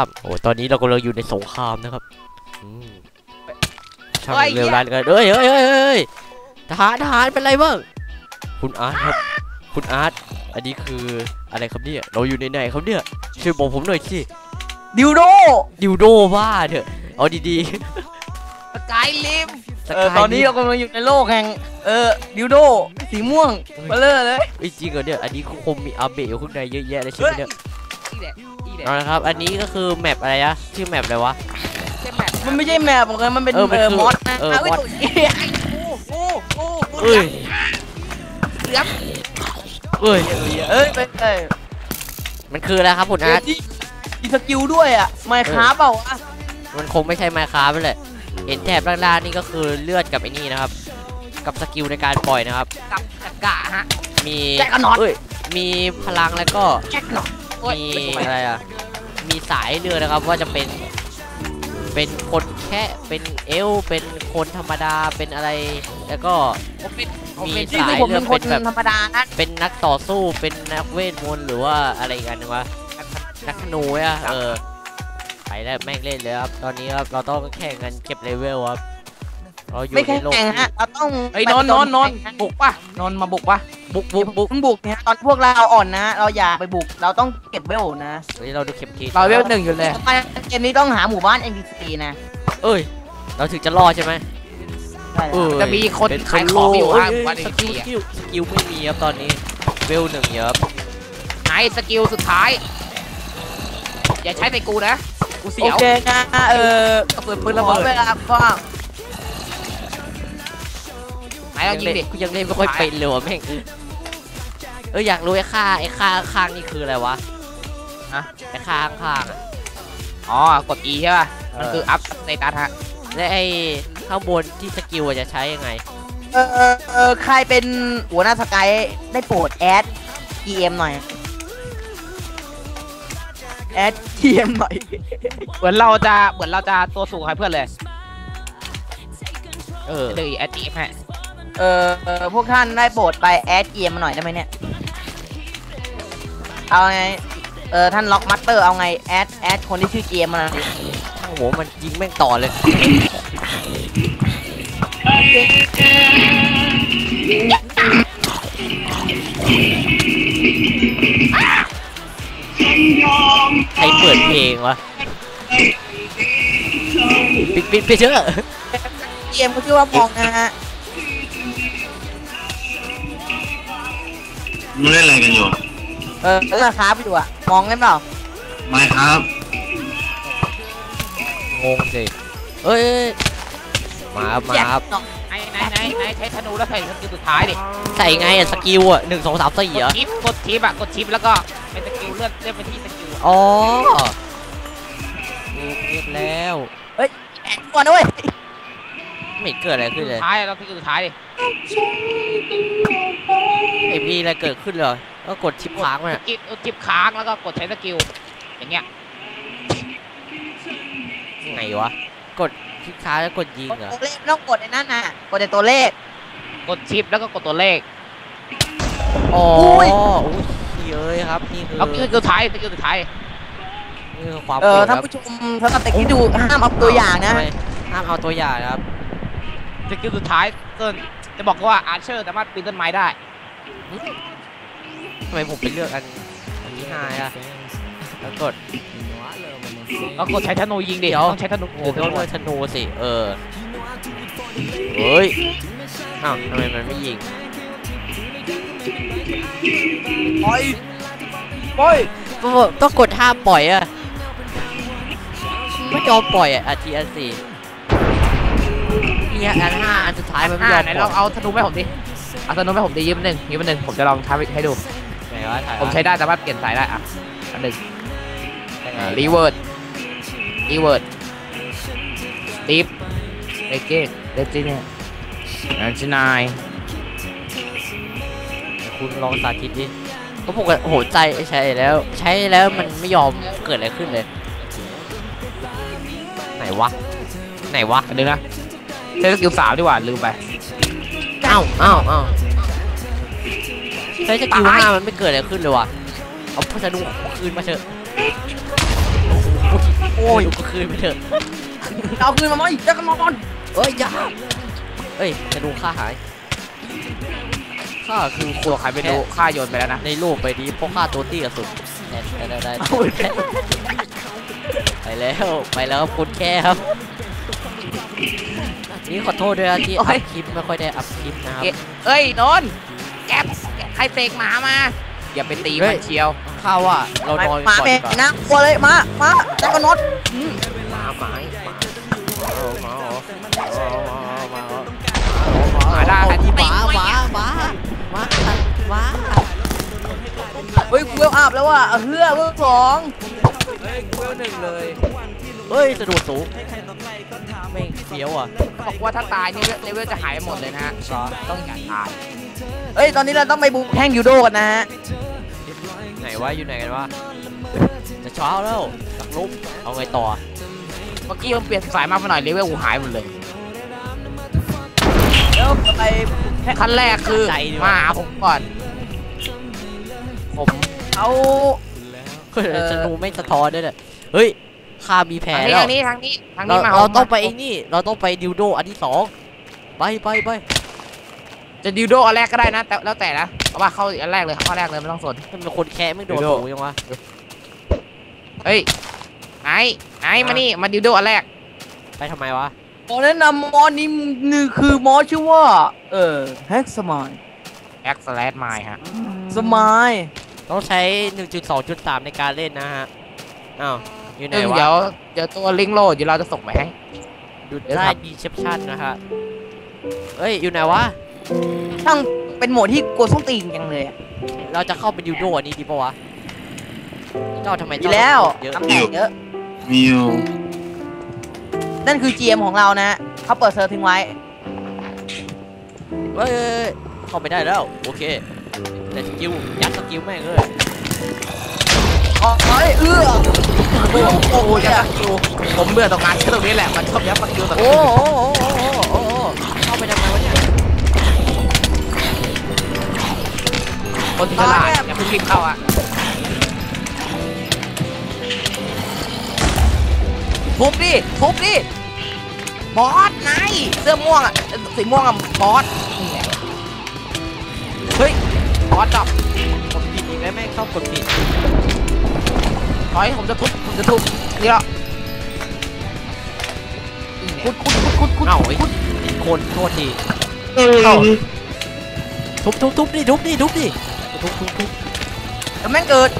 ครับโอ้ตอนนี้เรากำลังอยู่ในสงครามนะครับอืมช่างเร็วร้ายเหลยเอ้ยเอ้ยเอ้ยเอ้ยทหารทหารเป็นไรบ้างคุณอาร์ตครับ คุณอาร์ตอันนี้คืออะไรครับเนี่ยเราอยู่ในไหนครับเนี่ยช่วยบอกผมหน่อยสิดิวโดดิวโดบ้าเถอะเอาดีสกายลิมๆสเออกายตอนนี้เรากำลังอยู่ในโลกแห่งเออดิวโดสีม่วงเบลอเลยเอ้ยจริงเหรอเนี่ยอันนี้คงมีอาเบะอยู่ข้างในเยอะแยะเลยใช่ไหมเนี่ย อีแหละอีแหละเอาละครับ อันนี้ก็คือแมปอะไรนะชื่อแมปอะไรวะใช่แมปมันไม่ใช่แมปของมันมันเป็นเออมันเออคือมอสนะเออเอาไว้มอสตัวนี้ไอ้โอ้โอ้โอ้เอ้ยเหลือมเอ้ย เอ้ยเป็นเอ้ยมันคืออะไรครับคุณอาร์ต ที่มีสกิลด้วยอะไมค์คราฟเปล่าวะมันคงไม่ใช่ไมค์คราฟเลย เห็นแถบล่างๆนี่ก็คือเลือดกับไอ้นี่นะครับ กับสกิลในการปล่อยนะครับ กับกับกะฮะ มีแจ็คกับน็อต เอ้ยมีพลังแล้วก็แจ็คหน่อยโอ้ย มีอะไรอะ มีสายเรือนะครับว่าจะเป็น เป็นคนแค่เป็นเอลฟ์เป็นคนธรรมดาเป็นอะไร แล้วก็ผมเป็นผมมีเป็นสายผมเป็นเลืคอนดเป็นแบบธรรมดานะเป็นนักต่อสู้เป็นนักเวทมนต์หรือว่าอะไรอีกันนึงวะนักธนูอะเออไปแล้วแม่งเล่นเลยครับตอนนี้ครับเราต้องแข่งกันเก็บเลเวลครับเราอยู่ไม่ในแข่งโลกแข่งที่ฮะเราต้องเฮ้ยนอนนอนนอนแข่งบุกป่ะนอนมาบุกป่ะ บุกบุกบุกต้องบุกเนี่ยตอนพวกเราอ่อนนะ เราอย่าไปบุก เราต้องเก็บเวลนะเฮ้ยเราดูเข็มทิศเราเวลหนึ่งอยู่เลยต่อไปเกมนี้ต้องหาหมู่บ้าน NPC นะ เอ้ย เราถึงจะรอดใช่ไหมใช่เออจะมีคนเป็นขายของอยู่เห้างวันสนี้กิลสกิลสกิลไม่มีครับตอนนี้เวลหนึ่งเยอะครับไหนสกิลสุดท้าย อย่าใช้ในกูนะ กูเสีโอยวเคนะเออกระสุนปืนขระอเบิดเวลาก็ไหนเรายิงดิกูยังเล่นไม่ค่อยเป็นเลยว่ะแม่ง เอออยากรู้ไอ้ค่าไอ้ค่าข้างๆนี่คืออะไรวะฮะไอ้ค่าข้างๆอะอ๋อกด E ใช่ป่ะมันเออคืออัพสเตตัสฮะและไอ้ข้างบนที่สกิลอะจะใช้ยังไง เออเออเออใครเป็นหัวหน้าสกายได้โปรดแอด GM หน่อยแอด GM หน่อยเหมือนเราจะเหมือนเราจะตัวสูงใครเพื่อนเลยเออเลยแอดจีฮะเออเออพวกท่านได้โปรดไปแอด GM มาหน่อยได้ไหมเนี่ย เอาไง เออท่านล็อกมัตเตอร์เอาไง แอดแอดคนที่ชื่อ GM มาหน่อยโอ้โหมันยิงแม่งต่อเลยใครเปิดเพลงวะปิดปิดไปเถอะ GM ก็ชื่อว่าพองนะฮะมึงเล่นอะไรกันอยู่ เออเออครับไปดูอะมองกันเปล่าไม่ครับงงสิเอ้ยมาครับมาครับเนาะไหนไหนไหนไหนใช้ธนูแล้วใส่สกิลสุดท้ายดิใส่ไงอะสกิลอะหนึ่งสองสามสี่กเหรอดชิปกดชิปอะกดชิปแล้วก็เป็นสกิลเลื่อนเลื่อนไปที่สกิลอะอ๋อเก็บแล้วแอดก่อนด้วยไม่เห็นเกิดอะไรขึ้นเลยสุดท้ายเราสกิลสุดท้ายดิไม่มีอะไรเกิดขึ้นเลย ก็กดชิปค้างมันสอะกิลเอาชิปค้างแล้วก็กดใช้สกิลอย่างเงี้ยไงวะ กดชิปค้างแล้วกดยิงกดเหรอตัวเลขไม่ต้องกดในนั้นนะกดแต่ตัวเลข กดชิปแล้วก็กดตัวเลขอ๋ออุ้ยอุ้ยเอ้ยครับนี่คือแล้วสกิลสุดท้ายสกิลสุดท้ายนี่คือความเออโกรธท่านครับผู้ชมสำหรับแต่คิดดูห้ามเอาตัวอย่างนะทำไมห้ามเอาตัวอย่างนะครับสกิลสุดท้ายต้นจะบอกว่าอาร์เชอร์สามารถปีนต้นไม้ได้ ทำไมผมไปเลือกอันอันนี้หายอะแล้วกดแล้วกดใช้ธนูยิงดิเดี๋ยวต้องใช้ธนูโอ้โหต้องเลือกธนูสิ เออเฮ้ยอ้าวทำไมมันไม่ยิงปล่อยปล่อยต้องต้องกดห้ามปล่อยอะไม่ยอมปล่อยอะอาทีอันสี่เนี่ยอันห้าอันสุดท้ายมันไม่อ่ายอมไหนปลล่อองยเอาธนูให้ผมดิ เอาธนูให้ผมดิยืมหนึ่งยืมหนึ่งผมจะลองทำให้ดูไหน วะถ่ายผมใช้ได้สามารถเปลี่ยนสายได้อะอันหนึ่งยังไงรีเวิร์ดรีเวิร์ดตีฟเบเกตเดจิเน่นันชินายคุณลองสาธิตดิก็ปกติโอ้โหใจใช้แล้ว ใช้แล้วมันไม่ยอมเกิดอะไรขึ้นเลย ไหนวะ ไหนวะอันนึงนะใช้สกิลสามดีกว่าลืมไปอ้าวอ้าวอ้าว ใช้สกิลตายห้ามันไม่เกิดอะไรขึ้นเลยว่ะเอาพัสดุคืนมาเถอะโอ้ยก็คืนไปเถอะเอาคืนมาไหมจักรนอนเอ้ยอยาเอ้ยจะดูค่าหายค่าคือคตัวนใครไม่รู้ฆ่าโยนไปแล้วนะ ในโลกใบนี้เพราะค่าตัวตี้กับสุดได้ได้ได้ไปแล้วไปแล้วคุณแค่ครับนี่ขอโทษด้วยนะที่อัพคลิปไม่ค่อยได้อัพคลิปนะครับเอ้ยนนท์แก๊ปใค รเสกหมามาอย่าไปตีเฮ้มัยนเชียวข้าว่าเรานอนมาก่อนเป็ดีนกว่านะกลัวเลยมามาจักรนอนหมาหมาหมาหมาหมาหมาได้หมาหมาหมาหมาหมาเฮ้ยกูเวลอัพแล้วว่ะเฮือเวลสองเฮ้ยเวลหนึ่งเลยเฮ้ยสะดุดสูง ไม่งเฟี้ยวอะบอกว่าถ้าตายนี่เลเวลจะหายหมดเลยนะฮะต้องอย่าตายเฮ้ยตอนนี้เราต้องไปบุกแท่งยูโดกันนะฮะไหนวะอยู่ไหนกันวะจะเช้าแล้วสักลุกเอาไงต่อเมื่อกี้มันเปลี่ยนสายมาหน่อยเลเวลกูหายหมดเลยเดี๋ยวจะไปขั้นแรกคือใจดีมาว่ะหาผมก่อน ผมเอาเฮ้ยจะดูไม่สะท้อนด้วยเนี่ยเฮ้ย ข้ามีแผลทางนี้แล้ว ทางนี้ทางนี้ทางเรานี้มาเราผมต้องไปไอ้นี่ เราต้องไปดิวโดอันที่สองไปไปไปจะดิวโดอันแรกก็ได้นะแต่แล้วแต่นะเอาว่าเข้าอันแรกเลยเข้าอันแรกเลยไม่ต้องสนมันเป็นคนแค่ไม่โดนดิวโดสูงยังวะเฮ้ยไอ้ไอ้มานี่มาดิวโดอันแรก ไปทำไมวะขอแนะนำมอนี้นี่คือมอชื่อว่า เออแฮกสมายแอ็กซ์แลดไมฮะสมายต้องใช้ 1.2.3 ในการเล่นนะฮะอ้าว อยู่ไหนซึ่งวะเดี๋ยวเดี๋ยวตัวลิงก์โหลดเดี๋ยวเราจะส่งไปให้ดูเดี๋ยวได้ครับดีเซปชันนะฮะเอ้ยอยู่ไหนวะช่างเป็นโหมดที่กดส้นตีนจังเลยอะเราจะเข้าไปดิวโดอันนี้ดีปะวะเจ้าทำไมดีเจ้าแล้วเยอะตำแหน่งเยอะมีอยู่นั่นคือ GM ของเรานะเขาเปิดเซิร์ฟทิ้งไว้เฮ้ยเฮ้ยเฮ้ยเข้าไปได้แล้ว โอเค แต่สกิลยัดสกิลแม่งเลย ออเอ้ยเอื้อโอ้โหยัดสกิลผมเบื่อตรงนั้นแค่ตรงนี้แหละมันชอบยัดสกิลแต่โอ้โหโอ้โหโอ้โหเข้าไปทำไมวะเนี่ยคนที่ฉลาดอย่าเพิ่งรีบเข้าอะทุบดิทุบดิบอสไงเสื้อม่วงอะสีม่วงอะบอสนี่ไงเฮ้ยบอสจับ กดผิดอีกแล้วแม่งชอบกดผิด ถอยผมจะทุบผมจะทุบนี่ละนี่ไงคุดคุดคุดคุดคุดเอ้าไอ้คนโทษทีเอ้ยทุบทุบทุบดิทุบดิทุบดิทุบทุบทุบแล้วแม่งเกิด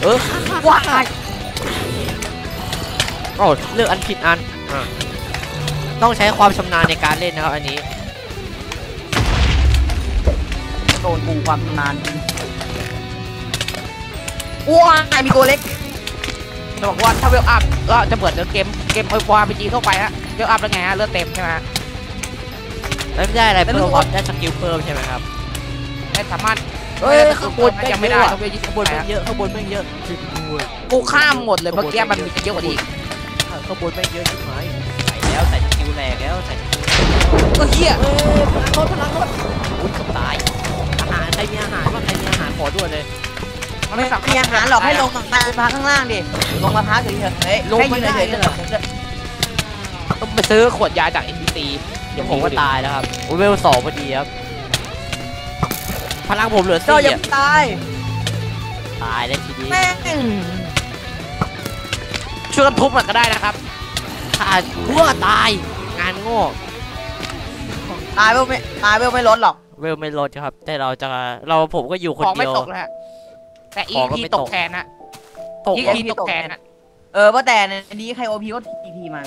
เออว้ายโอ้เลือกอันผิดอันอะต้องใช้ความชำนาญในการเล่นนะครับอันนี้โดนปูความนาน ว้ายมีตัวเล็กจะบอกว่าถ้าเวลอัพก็จะเปิดเกมเกมโอยวาร์พีจีทั่วไปฮะเวลอัพแล้วไงฮะเลือดเต็มใช่ไหมฮะแล้วไม่ได้อะไรเพิ่มครับได้สกิลเพิ่มใช่ไหมครับไม่สามารถเฮ้ยไม่ได้ข้างบนยังไม่ได้ต้องไปยึดข้าข้างงบบนนแม่ฮะงเยอะข้างบนแม่งเยอะชิบด้วยกูข้ามหมดเลยเมื่อกี้มันมีเยอะกว่านี้ข้างบนแม่งเยอะชิบหายใส่แล้วใส่สกิลแรงแล้วใส่สกิลเออเฮียเฮ้ยพลังรถพลังรถอุ้ยเกับตายอาหารใครมีอาหารบ้างใครมีอาหารขอด่วนเลย มันไม่สามารถมีอาหารหรอกให้ลงมาพักข้างล่างดิ ลงมาพักเฉยๆเฮ้ยลงให้ไม่ยืนได้เฉยเลยเหรอๆต้องไปซื้อขวดยาจาก NPC เดี๋ยวผมก็ตายแล้วครับโอ้ยเวลสองพอดีครับ พลังผมเหลือเจ้าสี่อย่าอะตาย ตายแล้วทีนี้แม่งช่วยกันทุบมันก็ได้นะครับขาดทั่วตาย งานโง่ตายเวลไม่ตายเวลไม่ลดหรอก เวลไม่ลดครับ แต่เราจะเราผมก็อยู่คนของเดีไม่ยวตกนะฮะ แต่ของก็ EP ไม่ตตก กแทนนะตก EP ตกแทนนะเออว่าแต่ในนี้ใครโอพีก็ทีพีมา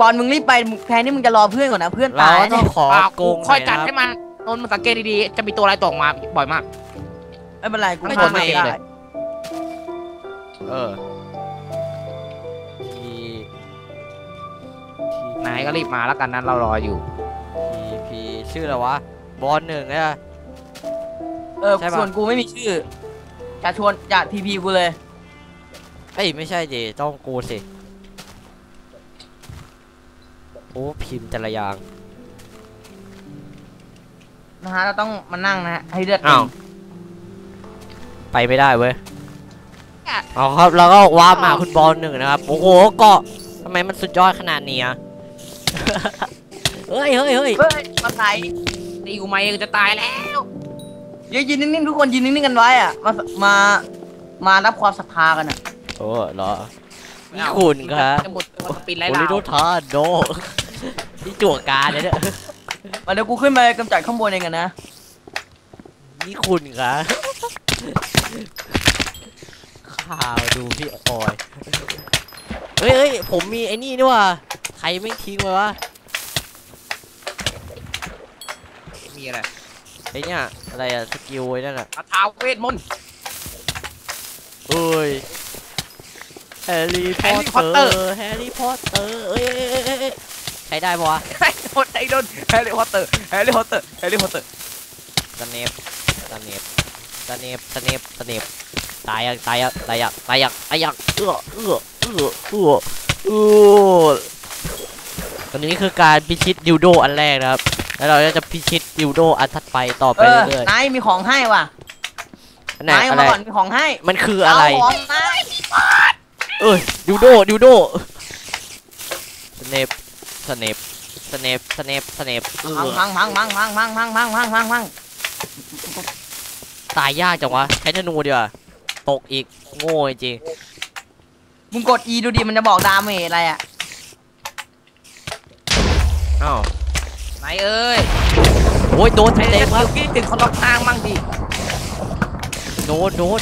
บอลมึงรีบไปแทนที่มึงจะรอเพื่อนก่อนนะเพื่อนเราตายต้เนี่อยงขออ่าโกงค่อยหจัดน่ให้นะรับมันนนท์สังเกตดีๆ จะมีตัวอะไรตกมาบ่อยมาก ไม่เป็นไรกูไม่ทำทนไม่ไม่ได้เลยเออทีทีไหนก็รีบมาแล้วกันนั้นเรารออยู่ ทีพีชื่ออะไรวะ บอลหนึ่งนะ เออใช่ปะ ส่วนกูไม่มีชื่อจะชวนจะทีพีกูเลยเอ้ยไม่ใช่ดิต้องกูสิโอ้พิมพ์แต่ละอย่างนะฮะเราต้องมานั่งนะฮะให้เลือดเต็อ้าวมไปไม่ได้เว้ยเนี่ยเอาครับแล้วก็ว้าร์ปมาคุณบอลหนึ่งนะครับโอ้โหเกาะทำไมมันสุดยอดขนาดนี้อะ เฮ้ยเฮ้ยเฮ้ยเฮ้ยมาไหนตีกูไม่จะตายแล้ว ยืนยืนนิ่งๆทุกคนยืนนิ่งๆกันไว้อะมา มา มารับความศรัทธากันอะโอ้เหรอนี่คุณครับจะหมดสปินไรโอลาริโดวทาโดนี่จั่วการเลยเนี่ยมาเดี๋ยวกูขึ้นไปกำจัดข้างบนเองกันนะ นี่คุณครับข่าวดูพี่ออยเฮ้ยเฮ้ยผมมีไอ้นี่ด้วยว่ะใครไม่ทิ้งไว้วะมีอะไรไอ้เนี่ย อะไรอะสกิลไอ้นั่นอะคาถาเวทมนต์ เอ้ยแฮร์รี่พอ Harry ตเตอ Potter ร์แฮร์รี่พอตเตอร์เอ้ยเอ้ยเอ้ยเอ้ยเอ้ยใช้ได้ปะวะไอ้โดนไอ้โดนแฮร์รี่พอตเตอร์แฮร์รี่พอตเตอร์แฮร์รี่พอตเตอร์สเนปสเนปสเนปสเนปสเนปตายยังตายยังตายยังตายยังตายยังเอื้อเอื้อเอื้อเอื้อเอื้อตอนนี้คือการพิชิตดิวโดอันแรกนะครับ แล้วเราก็จะพิชิตดิวโดอันถัดไปต่อไปเออเรื่อยนายมีของให้ว่ะๆอันไหนนายเอาอะไรมาก่อนมีของให้มันคืออะไร เาของนายเอ้ยดิวโดดิวโดสเนปสเนปสเนปสเนปสเนปเออพังพังพังพังพังพังพังพังพังพังพังตายยากจังวะใช้ธนูดีกว่าตกอีกโง่จริงมึงกด E ดูดิมันจะบอกดาเมจอะไรอะๆอ้าว ไหนเอ้ยโอ้ยโดนไอ้เต็เด็มกครับกี้ถึงเขาล็อกทางมั่งดิโดนโดน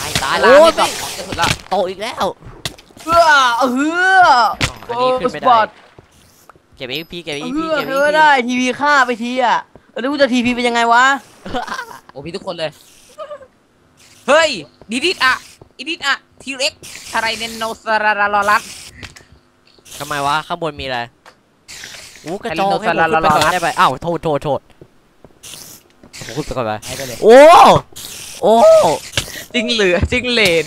ตายตายร้าโอ้นยนี่ไม่ดอกของจะสุดละโตอีกแล้วเพื่อเอออันนี้ขึ้นไม่สปอได้ร์ตเก็บ XP เก็บเอ XP อเก็บเอ XP อได้ทีวีฆ่าไปทีอะแล้วกูจะทีวีเป็นยังไงวะโอ้พี่ทุกคนเลยเฮ้ยดีดิดอะอีดิดอะทีเร็กทารายเนโนซาราลอรัสทำไมวะข้างบนมีอะไร อู้กระจอกไอ้ให้ผมลิขึ้นโนไปซาก่อนลาลาได้ไปอ้าวโทษโทษโทษผมขึ้นไปก่อนไปให้ไปเลยโอ้โอ้จริงเหลือจริงเหลน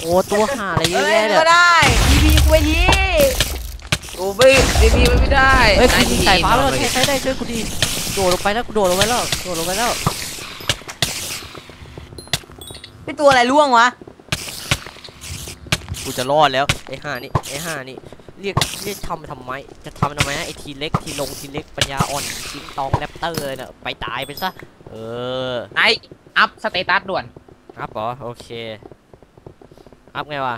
โอ้ตัวหาอะไรเยเออะอแยะเนี่ยก็ได้ทีวีกูไปทีโอ้ไม่ดีดีไม่ได้เฮ้ยนายคุณดีสายฟ้าๆแล้วหน่อยใช้ใช้ได้ช่วยกูดีโดดลงไปแล้วกูโดดลงไปแล้วโดดลงไปแล้วไอตัวอะไรล่วงวะกูจะรอดแล้วไอ้ห่านี่ไอ้ห่านี่ เรียกเรียกทำทำไม จะทำทำไมนะไอ้ทีเล็กทีลงทีเล็กปัญญาอ่อนทิงตองแรปเตอร์เลยเนี่ยไปตายไปซะ เออนายอัพสเตตัสด่วน อัพเหรอ โอเค อัพไงวะ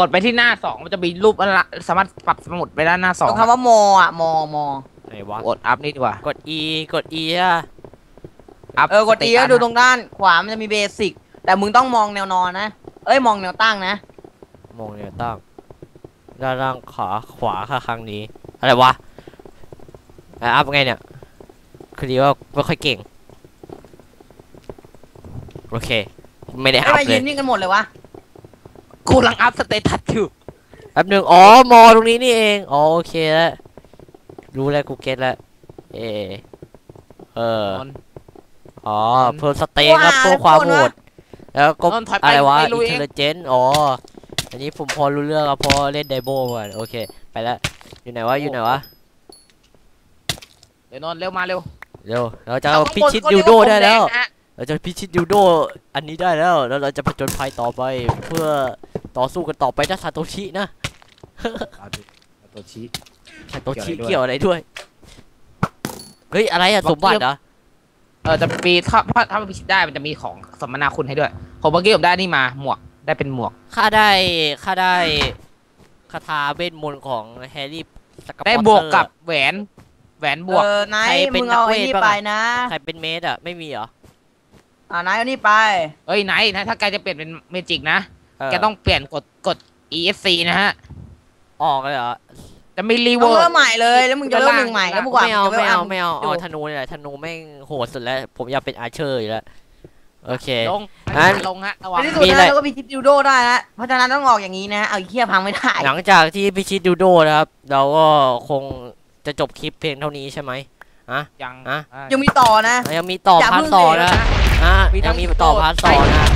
กดไปที่หน้าสองมันจะมีรูปอะไรสามารถปรับสมุดไปด้านหน้าสตอรงงคำว่ามออะมอมอไหนวะ กดอัพนี่ดีกว่า กด E กด E อะอัพเออกด E แล้วดูตรงด้านขวามันจะมีเบสิกแต่มึงต้องมองแนวนอนนะ เอ้ยมองแนวตั้งนะ มองเนี่ยตั้ง ด้านล่างขวาขวาค่ะครั้งนี้ อะไรวะไออัพไงเนี่ยคือดีว่าไม่ค่อยเก่ง โอเค ไม่ได้ไอ้อัพมาเลยืยนนิ่งกันหมดเลยวะกูกำลังอัพสเตตัสอยู่แป๊บหนึ่งอ๋อมอตรงนี้นี่เองอ๋อโอเคแล้วรู้แล้วกูเก็ตแล้วเออเอออ๋อเพิ่มสเต็กครับเพิ่มความโหดแล้วก็นนท์ถอยไปอะไรวะไปอิลุนยเทเองลเจนอ๋อ อันนี้ผมพอรู้เรื่องครับเพอเล่นไดโบมาโอเค ไปแล้วอยู่ไหนวะอยู่ไหนวะเดี๋ยวนนท์เร็วมาเร็วเร็วเราจะเอาข้างบนพิชิตเขาดิเรีวยโดว่าได้แล้วผมดงนะฮะเราจะพิชิตดิวโดอันนี้ได้แล้วแล้วเราจะผจญภัยต่อไป เพื่อต่อสู้กันต่อไปนะซาโตชินะตัวชี้ซาโตชิเกี่เกี่ยยววอะอะไรไรด้วยเฮ้ยอะไรอะบสอกมบัติเกี่ยวเหรอเออจะมีถ้าถ้าถ้ามันพิชิตได้มันจะมีของสมนาคุณให้ด้วยผมเมื่อกี้ผมได้นี่มาหมวก ได้เป็นหมวก ข้าได้ข้าได้คาถาเวทมนต์ของแฮร์รี่สกปได้อตเตอร์บวกกับแหวน แหวนบวก เออนายใครเป็นมึงเอานักเวไอ้ทนี่บ้างไปอะนะใครเป็นเมดอะไม่มีเหรออ่านายเอานี่ไปเฮ้ยไหนนะถ้าแกจะเปลี่ยนเป็นเมจิกนะเออแกต้องเปลี่ยนกดกด ESC นะฮะ ออกเลยเหรอจะมีรีเวต้อองร์เริ่มใหม่เลยแล้วมึงจะเริ่มหนึ่งใหม่แล้วมึงกว่าไม่เอามึงจะไม่เอาริ่ไม่เอาดูเอาธนูนี่แหละธนูแม่งโหดสุดแล้ว ผมอยากเป็นอาร์เชอร์อยู่แล้ว โอเค ลงงั้น ลงฮะระวังในที่สุดมีอะไรนะเราก็มีทิปดิวโดได้นะเพราะฉะนั้นต้องออกอย่างนี้นะเอาไอ้เคียพังไม่ได้หลังจากที่พิชิตดูโดนะครับ เราก็คงจะจบคลิปเพียงเท่านี้ใช่ไหม ยังอะ อะยังมีต่อนะยังมีต่ออย่าพาร์ทเพิ่งสองเลยนะนะ อะมีทั้ยังงมีต่อพาร์ทสองไปนะ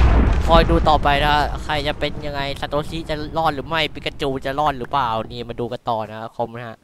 คอยดูต่อไปนะ ใครจะเป็นยังไง ซาโตชิจะรอดหรือไม่ ปิกาจูจะรอดหรือเปล่า นี่มาดูกันต่อนะคอมนะฮะ